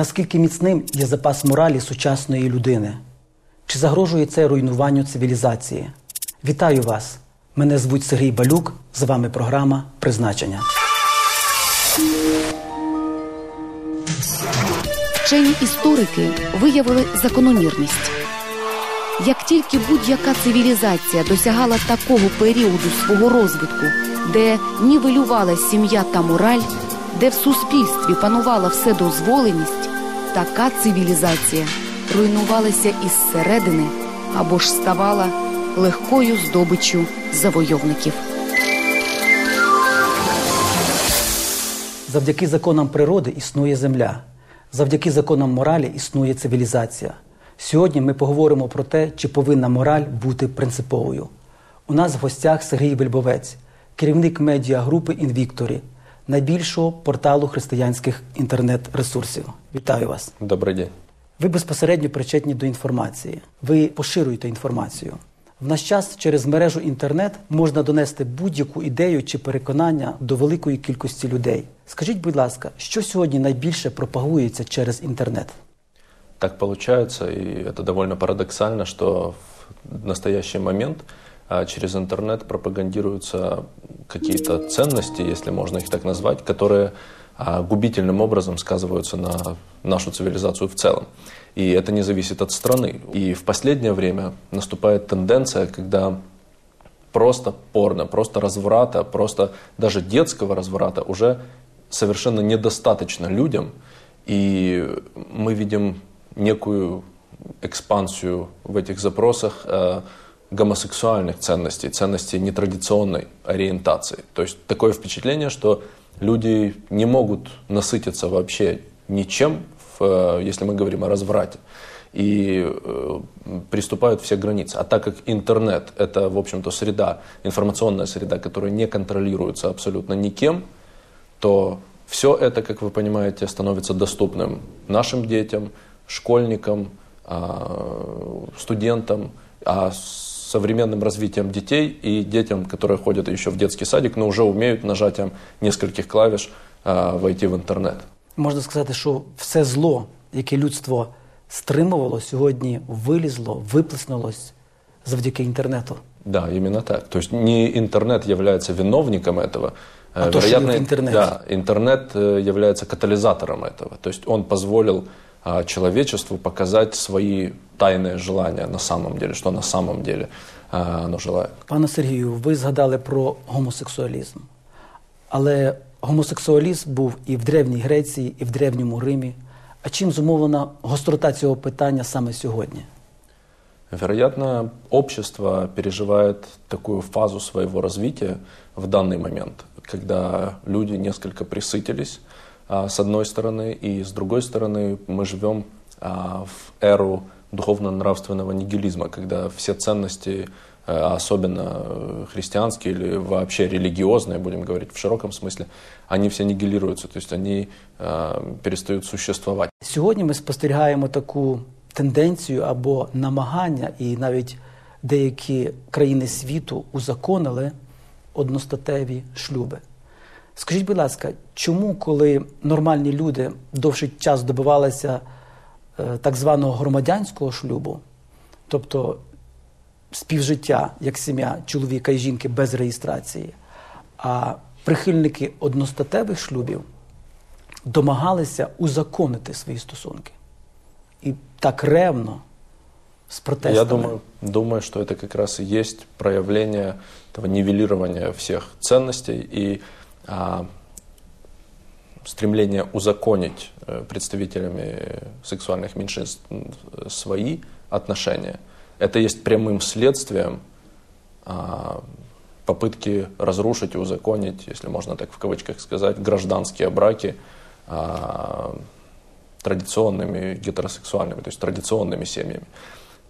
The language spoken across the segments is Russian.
Наскільки міцним є запас моралі сучасної людини? Чи загрожує це руйнуванню цивілізації? Вітаю вас! Мене звуть Сергій Балюк. З вами програма Призначення. Вчені історики виявили закономірність. Як тільки будь-яка цивілізація досягала такого періоду свого розвитку, де нівелювалася сім'я та мораль, де в суспільстві панувала вседозволеність, така цивілізація руйнувалася із середини або ж ставала легкою здобиччю завойовників. Завдяки законам природи існує земля. Завдяки законам моралі існує цивілізація. Сьогодні ми поговоримо про те, чи повинна мораль бути принциповою. У нас в гостях Сергій Вельбовець, керівник медіагрупи Інвікторі, найбільшого порталу християнських інтернет-ресурсів. Вітаю вас. Добрий день. Ви безпосередньо причетні до інформації. Ви поширюєте інформацію. В наш час через мережу інтернет можна донести будь-яку ідею чи переконання до великої кількості людей. Скажіть, будь ласка, що сьогодні найбільше пропагується через інтернет? Так получается, и это довольно парадоксально, что в настоящий момент через интернет пропагандируются какие-то ценности, если можно их так назвать, которые а, губительным образом сказываются на нашу цивилизацию в целом. И это не зависит от страны. И в последнее время наступает тенденция, когда просто порно, просто разврата, просто даже детского разврата уже совершенно недостаточно людям. И мы видим некую экспансию в этих запросах э, гомосексуальных ценностей, ценностей нетрадиционной ориентации. То есть такое впечатление, что люди не могут насытиться вообще ничем, в, э, если мы говорим о разврате, и э, приступают все границы. А так как интернет – это, в общем-то, среда, информационная среда, которая не контролируется абсолютно никем, то все это, как вы понимаете, становится доступным нашим детям, школьникам, а, студентам, а современным развитием детей и детям, которые ходят еще в детский садик, но уже умеют нажатием нескольких клавиш а, войти в интернет. Можна сказати, що все зло, яке людство стримувало, сьогодні вилізло, виплеснулось завдяки інтернету. Да, именно так. То есть не интернет является виновником этого, А Э, то, что в интернете. Да, интернет э, является катализатором этого. То есть он позволил а, человечеству показать свои тайные желания на самом деле, что на самом деле а, оно желает. Пане Сергію, ви згадали про гомосексуалізм. Але гомосексуалізм був і в Древній Греції, і в Древньому Римі. А чим зумовлена гострота цього питання саме сьогодні? Вероятно, общество переживает такую фазу своего развития в данный момент, когда люди несколько присытились, а, с одной стороны, и с другой стороны мы живем а, в эру духовно-нравственного нигилизма, когда все ценности, а, особенно э, христианские или вообще религиозные, будем говорить в широком смысле, они все нигилируются, то есть они а, перестают существовать. Сьогодні ми спостерігаємо таку тенденцію або намагання, і навіть деякі країни світу узаконили одностатеві шлюби. Скажіть, будь ласка, чому, коли нормальні люди довший час добивалися е, так званого громадянського шлюбу, тобто співжиття як сім'я чоловіка і жінки без реєстрації, а прихильники одностатевих шлюбів домагалися узаконити свої стосунки? І так ревно з протестами. Я думаю, думаю, что это как раз и есть проявление этого нивелирования всех ценностей и стремление узаконить э, представителями сексуальных меньшинств свои отношения. Это есть прямым следствием а, попытки разрушить и узаконить, если можно так в кавычках сказать, гражданские браки а, традиционными гетеросексуальными, то есть традиционными семьями.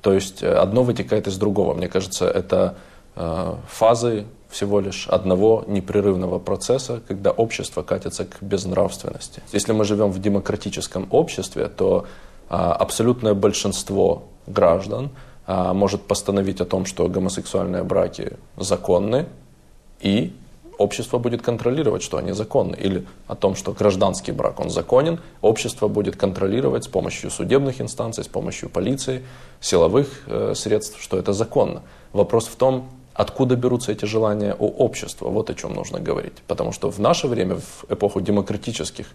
То есть э, одно вытекает из другого. Мне кажется, это э, фазы всего лишь одного непрерывного процесса, когда общество катится к безнравственности. Если мы живем в демократическом обществе, то а, абсолютное большинство граждан может постановить о том, что гомосексуальные браки законны, и общество будет контролировать, что они законны. Или о том, что гражданский брак, он законен, общество будет контролировать с помощью судебных инстанций, с помощью полиции, силовых э, средств, что это законно. Вопрос в том, откуда берутся эти желания у общества. Вот о чем нужно говорить. Потому что в наше время, в эпоху демократических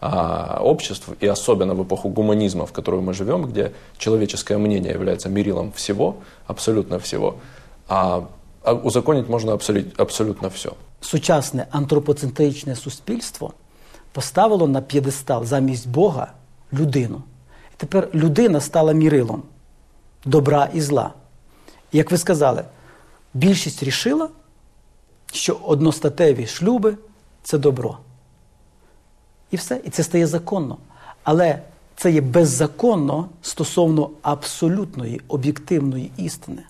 а, обществ, и особенно в эпоху гуманизма, в которую мы живем, где человеческое мнение является мерилом всего, абсолютно всего, а, а узаконить можна абсолют, абсолютно все. Сучасне антропоцентричне суспільство поставило на п'єдестал замість Бога людину. І тепер людина стала мірилом добра і зла. І як ви сказали, більшість рішила, що одностатеві шлюби це добро. І все, і це стає законно. Але це є беззаконно стосовно абсолютної об'єктивної істини.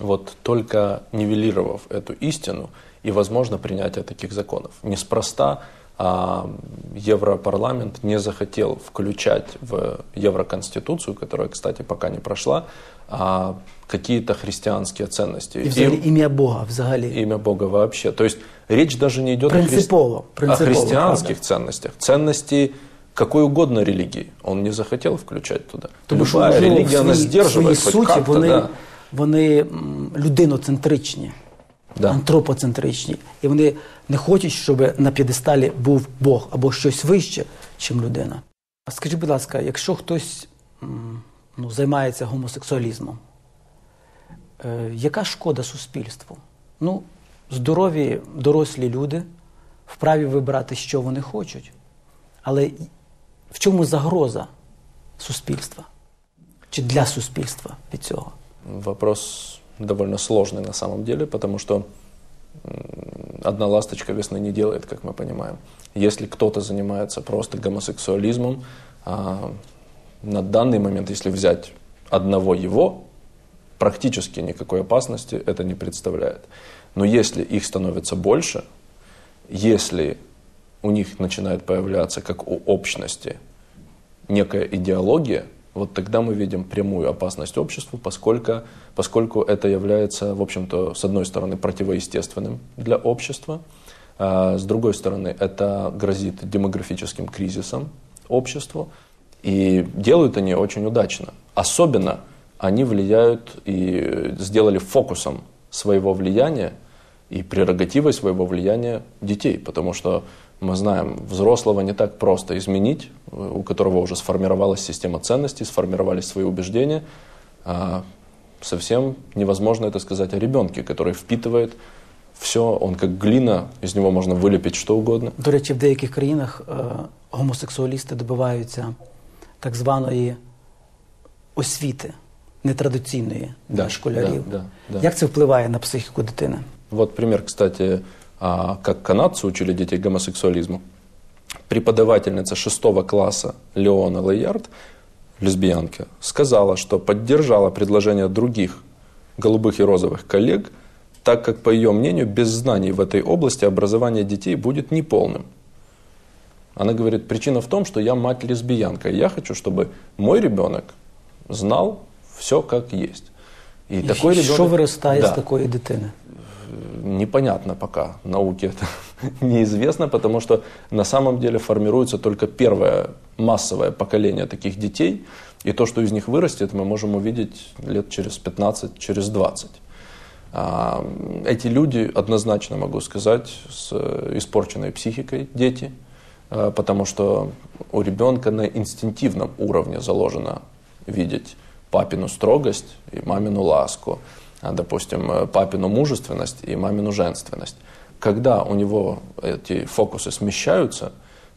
Вот только нивелировав эту истину и возможно принятие таких законов. Неспроста Европарламент не захотел включать в Евроконституцию, которая, кстати, пока не прошла, а, какие-то христианские ценности. И взагалі И- ім'я Бога взагалі. имя Бога вообще. То есть речь даже не идет о, Принципово, о принципово, христианских ценностях. Ценности какой угодно религии он не захотел включать туда. Тому що Любая можливо, религия, в она своїй, в сдерживает своїй хоть суті как-то, вони, да. вони м, людиноцентричні, Да. антропоцентричні. І вони не хочуть, щоб на п'єдесталі був Бог або щось вище, чим людина. А Скажіть, будь ласка, якщо хтось ну, займається гомосексуалізмом, е, яка шкода суспільству? Ну, здорові дорослі люди вправі вибирати, що вони хочуть. Але в чому загроза суспільства? Чи для суспільства від цього? Вопрос довольно сложный на самом деле, потому что одна ласточка весны не делает, как мы понимаем. Если кто-то занимается просто гомосексуализмом, а, на данный момент, если взять одного его, практически никакой опасности это не представляет. Но если их становится больше, если у них начинает появляться, как у общности, некая идеология, вот тогда мы видим прямую опасность обществу, поскольку, поскольку это является, в общем-то, с одной стороны, противоестественным для общества, а с другой стороны, это грозит демографическим кризисом обществу, и делают они очень удачно. Особенно они влияют и сделали фокусом своего влияния и прерогативой своего влияния детей, потому что мы знаем, взрослого не так просто изменить, у которого уже сформировалась система ценностей, сформировались свои убеждения. А совсем невозможно это сказать о ребенке, который впитывает все, он как глина, из него можно вылепить что угодно. До речі, в деяких країнах е, гомосексуалісти добиваються так званої освіти нетрадиційної для Да, школярів. да, да, да. Як це впливає на психіку дитини? Вот пример, кстати, а, как канадцы учили детей гомосексуализму. Преподавательница шестого класса Леона Лейярд, лесбиянка, сказала, что поддержала предложение других голубых и розовых коллег, так как, по ее мнению, без знаний в этой области образование детей будет неполным. Она говорит, причина в том, что я мать-лесбиянка, и я хочу, чтобы мой ребенок знал все как есть. И, І такой що ребенок... виростає Да. з такої дитини? Непонятно пока науке это неизвестно, потому что на самом деле формируется только первое массовое поколение таких детей, и то, что из них вырастет, мы можем увидеть лет через 15, через 20. А, Эти люди, однозначно могу сказать, с э, испорченной психикой дети, э, потому что у ребенка на инстинктивном уровне заложено видеть папину строгость и мамину ласку, допустим, э, папину мужественность и мамину женственность. Когда у него эти фокусы смещаются,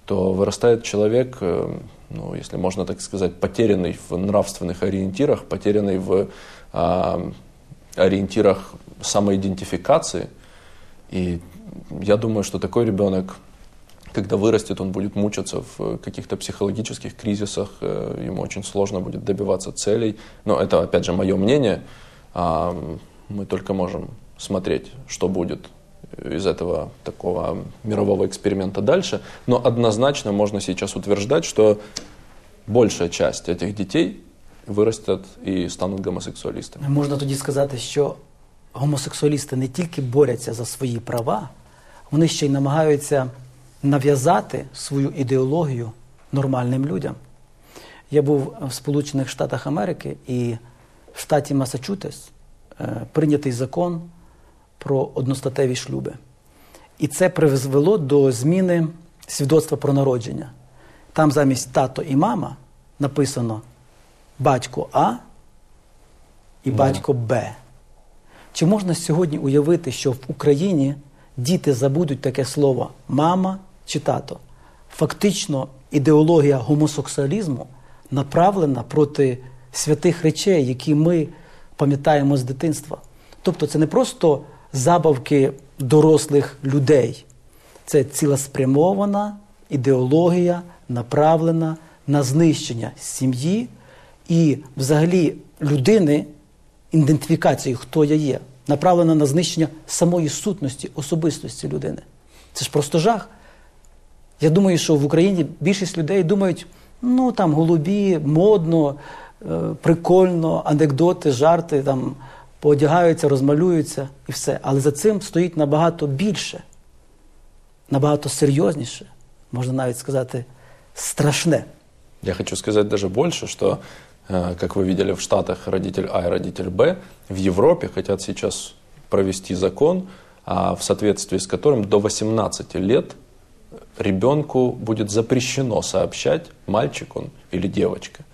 то вырастает человек, э, ну, если можно так сказать, потерянный в нравственных ориентирах, потерянный в а, ориентирах самоидентификации. И я думаю, что такой ребенок, когда вырастет, он будет мучиться в каких-то психологических кризисах, э, ему очень сложно будет добиваться целей. Но это, опять же, мое мнение. А, Мы только можем смотреть, что будет из этого такого мирового эксперимента дальше. Но однозначно можно сейчас утверждать, что большая часть этих детей вырастет и станут гомосексуалистами. Можна тоді сказати, що гомосексуалісти не тільки борються за свої права, вони ще й намагаються нав'язати свою ідеологію нормальним людям. Я був в Сполучених Штатах Америки і в штаті Масачусетс е, прийнятий закон про одностатеві шлюби. І це призвело до зміни свідоцтва про народження. Там замість тато і мама написано батько А і батько Б. Чи можна сьогодні уявити, що в Україні діти забудуть таке слово мама чи тато? Фактично, ідеологія гомосексуалізму направлена проти святих речей, які ми пам'ятаємо з дитинства. Тобто, це не просто забавки дорослих людей, це цілеспрямована ідеологія, направлена на знищення сім'ї і, взагалі, людини, ідентифікації, хто я є, направлена на знищення самої сутності, особистості людини. Це ж просто жах. Я думаю, що в Україні більшість людей думають, ну там голубі, модно, прикольно, анекдоти, жарти, там поодягаються, розмалюються і все. Але за цим стоїть набагато більше, набагато серйозніше, можна навіть сказати, страшне. Я хочу сказать даже больше, что, э, как вы видели в Штатах, родитель А и родитель Б, в Европе хотят сейчас провести закон, а, в соответствии с которым до 18 лет ребенку будет запрещено сообщать, мальчик он или девочка.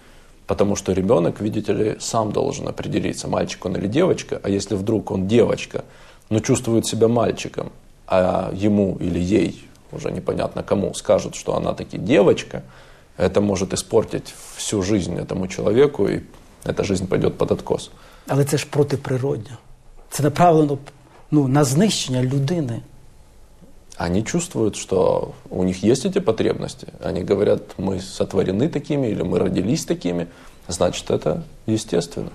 Потому что ребенок, видите ли, сам должен определиться, мальчик он или девочка, а если вдруг он девочка, но чувствует себя мальчиком, а ему или ей, уже непонятно кому, скажут, что она таки девочка, это может испортить всю жизнь этому человеку, и эта жизнь пойдет под откос. Але це ж протиприродньо. Це направлено ну, на знищення людини. Они чувствуют, что у них есть эти потребности. Они говорят, мы сотворены такими или мы родились такими. Значит, это естественно.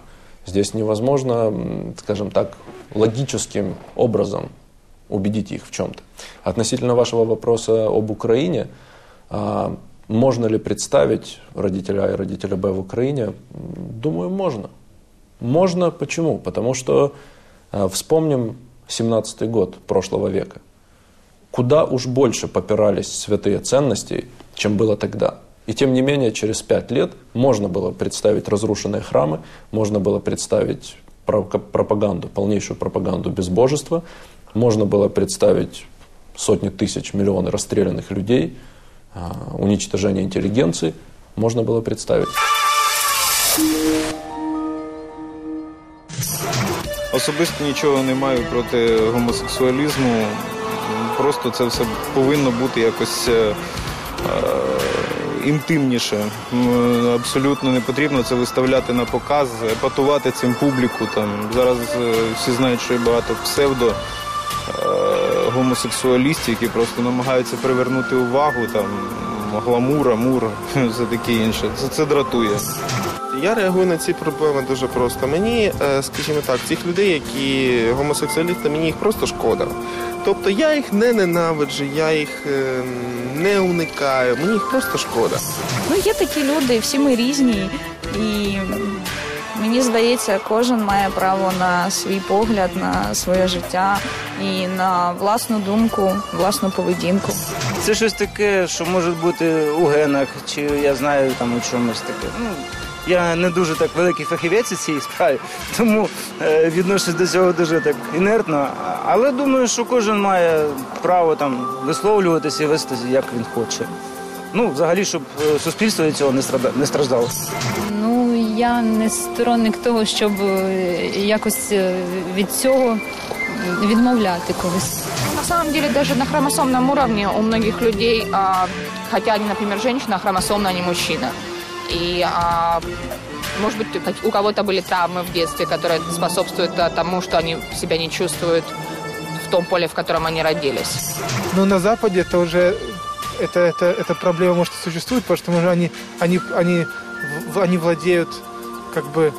Здесь невозможно, скажем так, логическим образом убедить их в чем-то. Относительно вашего вопроса об Украине, а, можно ли представить родителя А и родителя Б в Украине? Думаю, можно. Можно, почему? Потому что а, вспомним 17-й год прошлого века. Куда уж больше попирались святые ценности, чем было тогда. И тем не менее, через пять лет можно было представить разрушенные храмы, можно было представить пропаганду, полнейшую пропаганду безбожества, можно было представить сотни тысяч, миллионы расстрелянных людей, а, уничтожение интеллигенции, можно было представить. Особисто нічого не маю проти гомосексуалізму. Просто це все повинно бути якось е, е, інтимніше. Абсолютно не потрібно це виставляти на показ, епатувати цим публіку. Там зараз е, всі знають, що є багато псевдо гомосексуалістів, які просто намагаються привернути увагу, там гламур, амур, все таке інше. Це, це дратує. Я реагую на ці проблеми дуже просто. Мені, е, скажімо так, цих людей, які гомосексуалісти, мені їх просто шкода. Тобто я їх не ненавиджу, я їх е, не уникаю, мені їх просто шкода. Ну, є такі люди, всі ми різні, і мені здається, кожен має право на свій погляд, на своє життя і на власну думку, власну поведінку. Це щось таке, що може бути у генах, чи я знаю там у чомусь таке. Ну, я не дуже так великий фахівець у цій справі, тому е, відношусь до цього дуже так інертно. Але думаю, що кожен має право там висловлюватися і вести, як він хоче. Ну, взагалі, щоб е, суспільство від цього не страда- не страждало. Ну, я не сторонник того, щоб е, якось від цього відмовляти когось. На самом деле даже на хромосомном уровне у многих людей, а, хотя они, например, женщина, хромосомно они мужчина. И, а, может быть, у кого-то были травмы в детстве, которые способствуют а, тому, что они себя не чувствуют в том поле, в котором они родились. Но на Западе это уже это, это, эта проблема может и существует, потому что может, они, они, они, они владеют как бы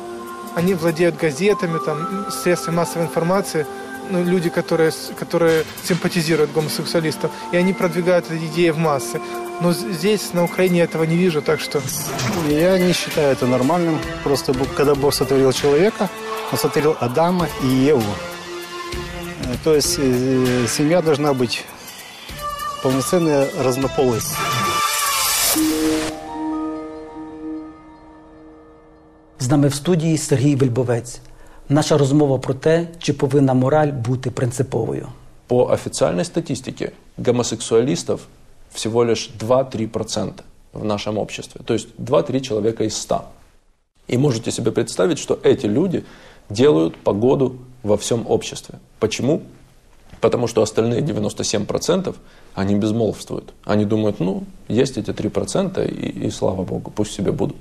они владеют газетами, там, средствами массовой информации, ну, люди, которые, которые симпатизируют гомосексуалистам, и они продвигают эти идеи в массы. Но з- здесь, на Украине, я этого не вижу, так что... Я не считаю это нормальным. Просто Бог- когда Бог сотворил человека, Он сотворил Адама и Еву. Э, То есть э, семья должна быть полноценная разнополость. З нами в студії Сергій Вельбовець. Наша розмова про те, чи повинна мораль бути принциповою. По официальной статистике гомосексуалистов всего лишь 2-3% в нашем обществе. То есть 2-3 человека из 100. И можете себе представить, что эти люди делают погоду во всем обществе. Почему? Потому что остальные 97% они безмолвствуют. Они думают, ну, есть эти 3%, и, и слава богу, пусть себе будут.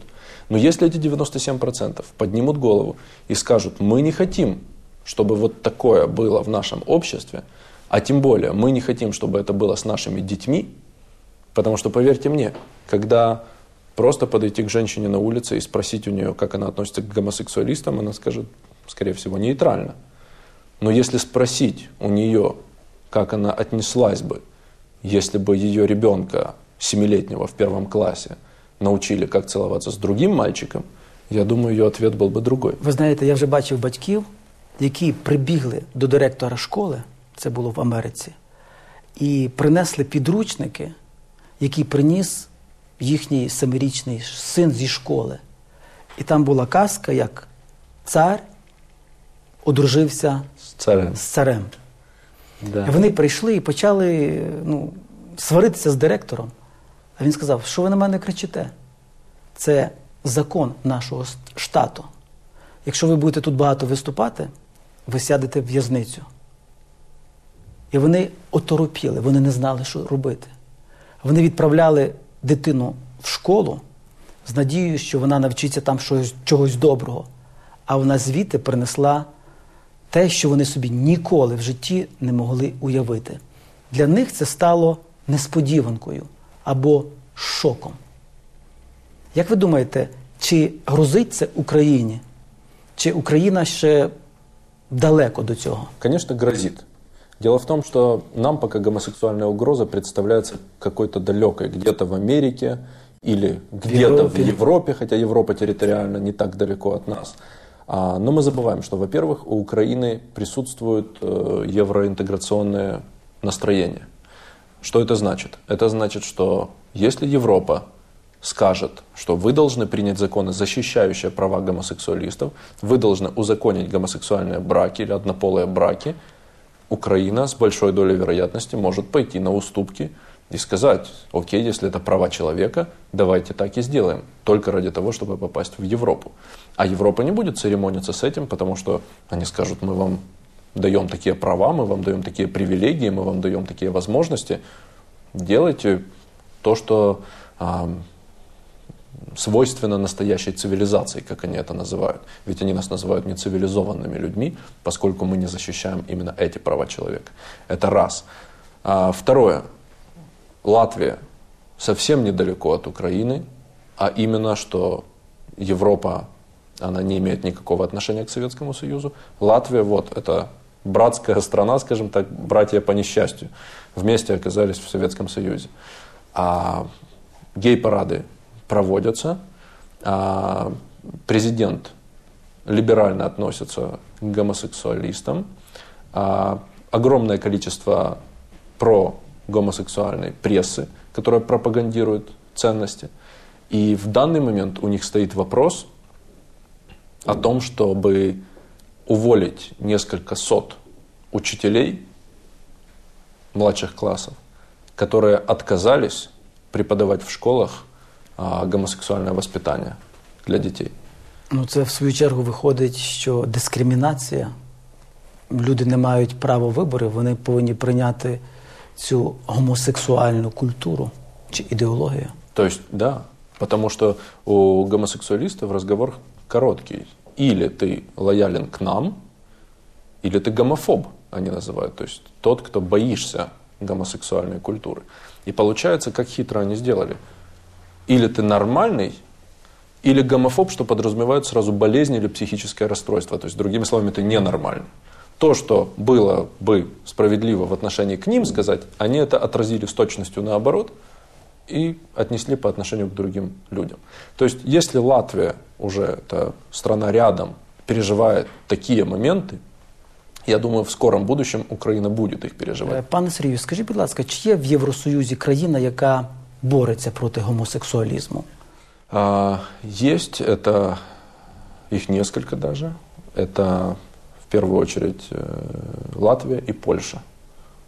Но если эти 97% поднимут голову и скажут, мы не хотим, чтобы вот такое было в нашем обществе, а тем более мы не хотим, чтобы это было с нашими детьми, потому что, поверьте мне, когда просто подойти к женщине на улице и спросить у нее, как она относится к гомосексуалистам, она скажет, скорее всего, нейтрально. Но если спросить у нее, как она отнеслась бы, если бы ее ребенка семилетнего в первом классе научили, как целоваться с другим мальчиком, я думаю, ее ответ был бы другой. Ви знаєте, я вже бачив батьків, які прибігли до директора школи, це було в Америці, і принесли підручники, які приніс їхній семирічний син зі школи. І там була казка, як цар одружився С царем. з царем. Да. Вони прийшли і почали ну, сваритися з директором. А він сказав, що ви на мене кричите? Це закон нашого штату. Якщо ви будете тут багато виступати, ви сядете в в'язницю. І вони оторопіли, вони не знали, що робити. Вони відправляли дитину в школу з надією, що вона навчиться там щось, чогось доброго. А вона звідти принесла те, що вони собі ніколи в житті не могли уявити. Для них це стало несподіванкою або шоком. Як ви думаєте, чи грозить це Україні? Чи Україна ще далеко до цього? Конечно, грозит. Дело в том, что нам пока гомосексуальная угроза представляется какой-то далекой, где-то в Америке или где-то в Европе. Хотя Европа территориально не так далеко от нас. А, но мы забываем, что, во-первых, у Украины присутствует э, евроинтеграционное настроение. Что это значит? Это значит, что если Европа скажет, что вы должны принять законы, защищающие права гомосексуалистов, вы должны узаконить гомосексуальные браки или однополые браки, Украина с большой долей вероятности может пойти на уступки и сказать, окей, если это права человека, давайте так и сделаем, только ради того, чтобы попасть в Европу. А Европа не будет церемониться с этим, потому что они скажут, мы вам даем такие права, мы вам даем такие привилегии, мы вам даем такие возможности, делайте то, что свойственно настоящей цивилизации, как они это называют. Ведь они нас называют нецивилизованными людьми, поскольку мы не защищаем именно эти права человека. Это раз. А, второе. Латвия совсем недалеко от Украины, а именно, что Европа, она не имеет никакого отношения к Советскому Союзу. Латвия, вот, это братская страна, скажем так, братья по несчастью, вместе оказались в Советском Союзе. А гей-парады проводятся, а президент либерально относится к гомосексуалистам, а огромное количество про гомосексуальной прессы, которая пропагандирует ценности. И в данный момент у них стоит вопрос о том, чтобы уволить несколько сот учителей младших классов, которые отказались преподавать в школах а, гомосексуальное воспитание для детей. Ну, це в свою чергу виходить, що дискримінація. Люди не мають права вибору, вони повинні прийняти цю гомосексуальну культуру чи ідеологію. То есть, да, потому что у гомосексуалистов разговор короткий. Или ты лоялен к нам, или ты гомофоб, они называют. То есть тот, кто боишься гомосексуальной культуры. И получается, как хитро они сделали. Или ты нормальный, или гомофоб, что подразумевает сразу болезнь или психическое расстройство. То есть, другими словами, ты ненормальный. То, что было бы справедливо в отношении к ним сказать, они это отразили с точностью наоборот и отнесли по отношению к другим людям. То есть, если Латвия уже, это страна рядом, переживает такие моменты, Я думаю, в скором будущем Украина будет их Е, переживать. Пане Сергію, скажіть, будь ласка, чи є в Євросоюзі країна, яка бореться проти гомосексуалізму? А, Есть, это их несколько даже. Это в первую очередь э, Латвия и Польша.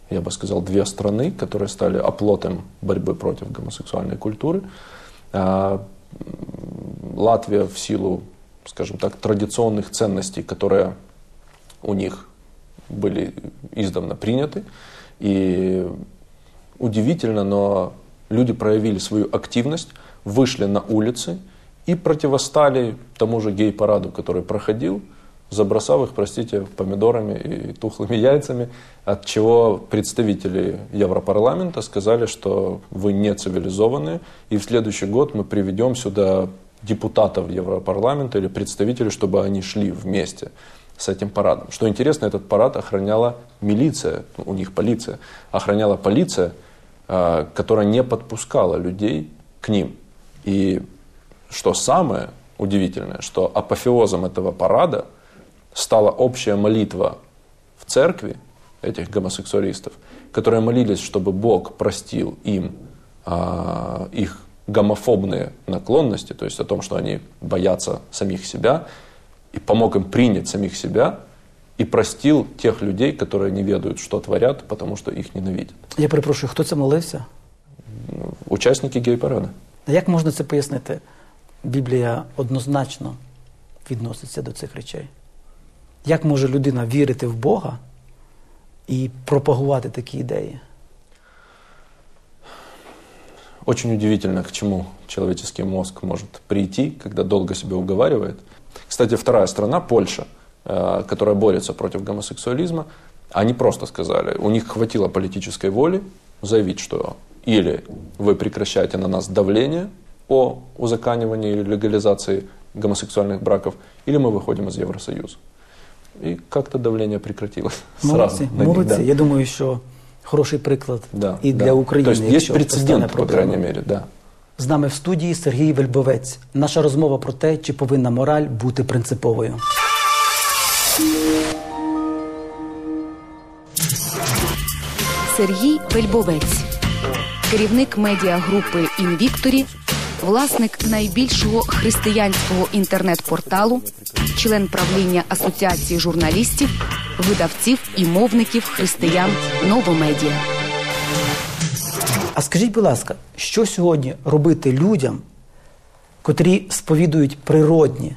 Я бы сказал, две страны, которые стали оплотом борьбы против гомосексуальной культуры. А, Латвия в силу, скажем так, традиционных ценностей, которые у них были издавна приняты. И удивительно, но люди проявили свою активность, вышли на улицы и противостали тому же гей-параду, который проходил, забросав их, простите, помидорами и тухлыми яйцами, от чего представители Европарламента сказали, что вы не цивилизованные, и в следующий год мы приведем сюда депутатов Европарламента или представителей, чтобы они шли вместе с этим парадом. Что интересно, этот парад охраняла милиция, ну, у них полиция, охраняла полиция, которая не подпускала людей к ним. И что самое удивительное, что апофеозом этого парада стала общая молитва в церкви этих гомосексуалистов, которые молились, чтобы Бог простил им а, их гомофобные наклонности, то есть о том, что они боятся самих себя, и помог им принять самих себя, и простил тех людей, которые не ведают, что творят, потому что их ненавидят. Я перепрошую, хто це молився? Участники гей-парада. А Як можна це пояснити? Біблія однозначно відноситься до цих речей. Як може людина вірити в Бога і пропагувати такі ідеї? Очень удивительно, к чему человеческий мозг может прийти, когда долго себя уговаривает. Кстати, вторая страна, Польша, э, которая борется против гомосексуализма, они просто сказали, у них хватило политической воли заявить, что или вы прекращаете на нас давление о узаканивании или легализации гомосексуальных браков, или мы выходим из Евросоюза. И как-то давление прекратилось. Молодці, сразу на них, молодці. да. Я думаю, що хороший приклад Да, і да. для України. То есть есть якщо постане прецедент, по проблема. крайней мере, да. З нами в студії Сергій Вельбовець. Наша розмова про те, чи повинна мораль бути принциповою. Сергій Вельбовець, керівник медіагрупи Інвікторі, власник найбільшого християнського інтернет-порталу, член правління Асоціації журналістів, видавців і мовників християн Новомедіа. А скажіть, будь ласка, що сьогодні робити людям, котрі сповідують природні,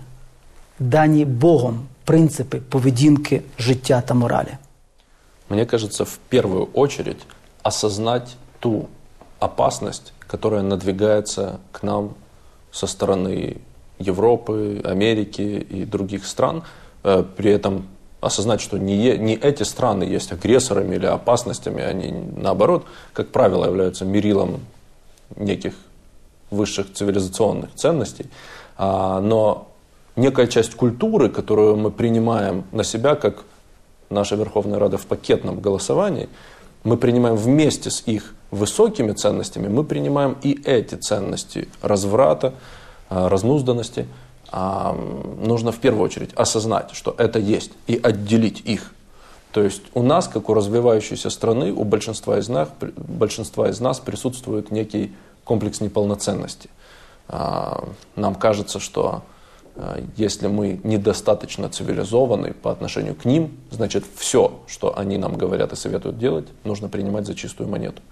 дані Богом принципи поведінки, життя та моралі? Мне кажется, в первую очередь осознать ту опасность, которая надвигается к нам со стороны Европы, Америки и других стран. Э, При этом осознать, что не, не эти страны есть агрессорами или опасностями, они наоборот, как правило, являются мерилом неких высших цивилизационных ценностей, А, но некая часть культуры, которую мы принимаем на себя как наша Верховная Рада в пакетном голосовании, мы принимаем вместе с их высокими ценностями, мы принимаем и эти ценности разврата, а, разнузданности. А, Нужно в первую очередь осознать, что это есть, и отделить их. То есть у нас, как у развивающейся страны, у большинства из нас, большинства из нас присутствует некий комплекс неполноценности. А, Нам кажется, что если мы недостаточно цивилизованы по отношению к ним, значит все, что они нам говорят и советуют делать, нужно принимать за чистую монету.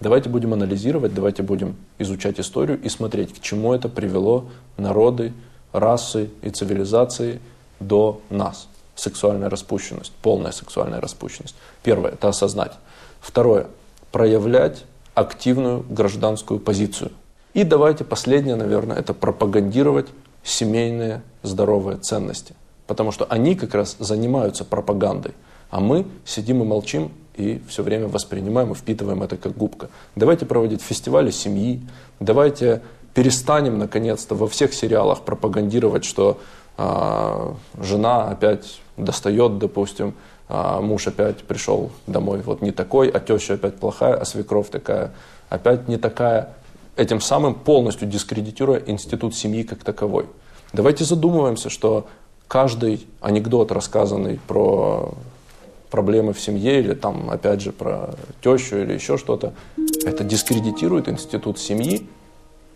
Давайте будем анализировать, давайте будем изучать историю и смотреть, к чему это привело народы, расы и цивилизации до нас. Сексуальная распущенность, полная сексуальная распущенность. Первое – это осознать. Второе – проявлять активную гражданскую позицию. И давайте последнее, наверное, это пропагандировать семейные здоровые ценности. Потому что они как раз занимаются пропагандой. А мы сидим и молчим и все время воспринимаем и впитываем это как губка. Давайте проводить фестивали семьи, давайте перестанем наконец-то во всех сериалах пропагандировать, что а, жена опять достает, допустим, а муж опять пришел домой вот не такой, а теща опять плохая, а свекровь такая, опять не такая, этим самым полностью дискредитируя институт семьи как таковой. Давайте задумываемся, что каждый анекдот, рассказанный про проблемы в семье или там, опять же, про тещу или еще что-то, это дискредитирует институт семьи,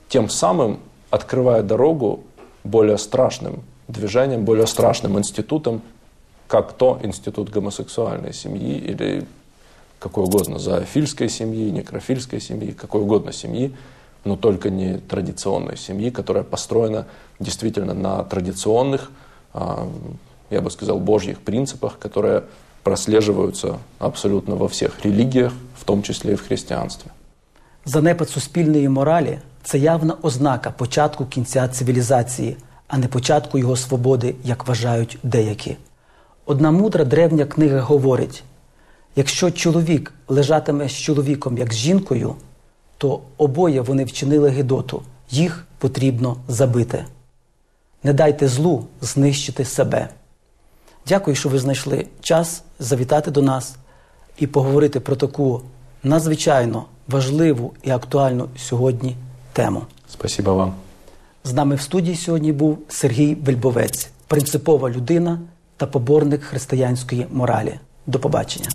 тем самым открывая дорогу более страшным движением, более страшным институтом, как то институт гомосексуальной семьи или какой угодно, зоофильской семьи, некрофильской семьи, какой угодно семьи, но только не традиционной семьи, которая построена действительно на традиционных, а, я бы сказал, божьих принципах, которые прослеживаются абсолютно во всех религиях, в том числе и в христианстве. Занепад суспільної моралі це явна ознака початку кінця цивілізації, а не початку його свободи, як вважають деякі. Одна мудра древня книга говорить: якщо чоловік лежатиме з чоловіком як з жінкою, то обоє вони вчинили гидоту, їх потрібно забити. Не дайте злу знищити себе. Дякую, що ви знайшли час завітати до нас і поговорити про таку надзвичайно важливу і актуальну сьогодні тему. Спасибо вам. З нами в студії сьогодні був Сергій Вельбовець, принципова людина та поборник християнської моралі. До побачення.